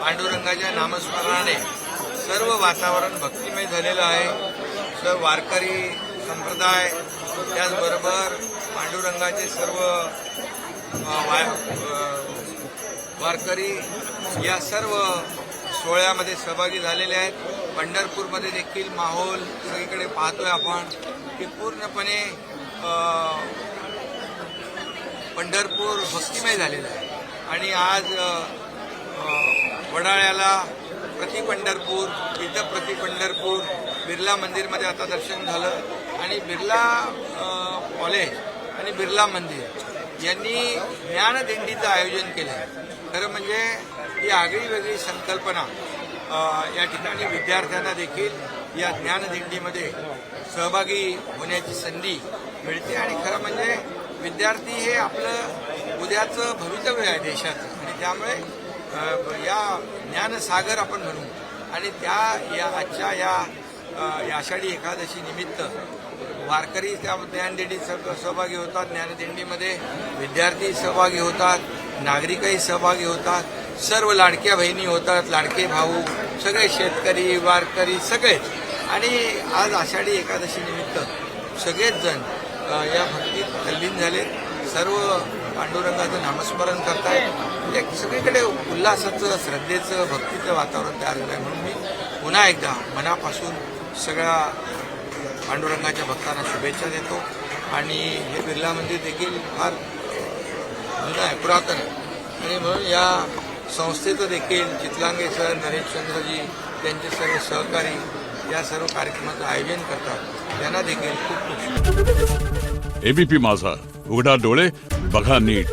पांडुरंगाच्या नामस्मरणाने सर्व वातावरण भक्तिमय झालेलं आहे. सर्व वारकरी संप्रदाय त्याचबरोबर पांडुरंगाचे सर्व वा- वारकरी या सर्व सोहळ्यामध्ये सहभागी झालेले आहेत. पंढरपूरमध्ये देखील माहोल सगळीकडे पाहतोय आपण की पूर्णपणे पंढरपूर भक्तिमय झालेलं आहे. आणि आज वडाळ्याला प्रति पंढरपूर इथं प्रति पंढरपूर बिर्ला मंदिरमध्ये आता दर्शन झालं. आणि बिर्ला कॉलेज आणि बिर्ला मंदिर यांनी ज्ञानदिंडीचं आयोजन केलं आहे खरं म्हणजे ही आगळी वेगळी संकल्पना या ठिकाणी विद्यार्थ्यांना देखील या ज्ञानदिंडीमध्ये सहभागी होण्याची संधी मिळते. आणि खरं म्हणजे विद्यार्थी हे आपलं उद्याचं भवितव्य आहे देशाचं. आणि त्यामुळे या ज्ञानसागर आपण म्हणू. आणि त्या या आजच्या या या आषाढी एकादशी निमित्त वारकरी त्या ज्ञानदिंडीत सह- सहभागी होतात ज्ञानदिंडीमध्ये विद्यार्थी सहभागी होतात नागरिकही सहभागी होतात सर्व लाडक्या बहिणी होतात लाडके भाऊ सगळे शेतकरी वारकरी सगळेच आणि आज आषाढी एकादशी निमित्त सगळेच जण या भक्तीत तल्लीन झाले सर्व पांडुरंगाचं नामस्मरण करतायत एक सगळीकडे उल्हासाचं श्रद्धेचं भक्तीचं वातावरण तयार झालं आहे म्हणून मी पुन्हा एकदा मनापासून सगळ्या पांडुरंगाच्या भक्तांना शुभेच्छा देतो. आणि हे बिर्ला मंदिर देखील फार जुनं आहे पुरातन आहे. आणि म्हणून या संस्थेचं देखील चितलांगे सर नरेशचंद्रजी त्यांचे सर्व सहकारी या सर्व कार्यक्रमाचं आयोजन करतात. त्यांना देखील खूप खूप एबीपी माझा. उघडा डोळे बघा नीट.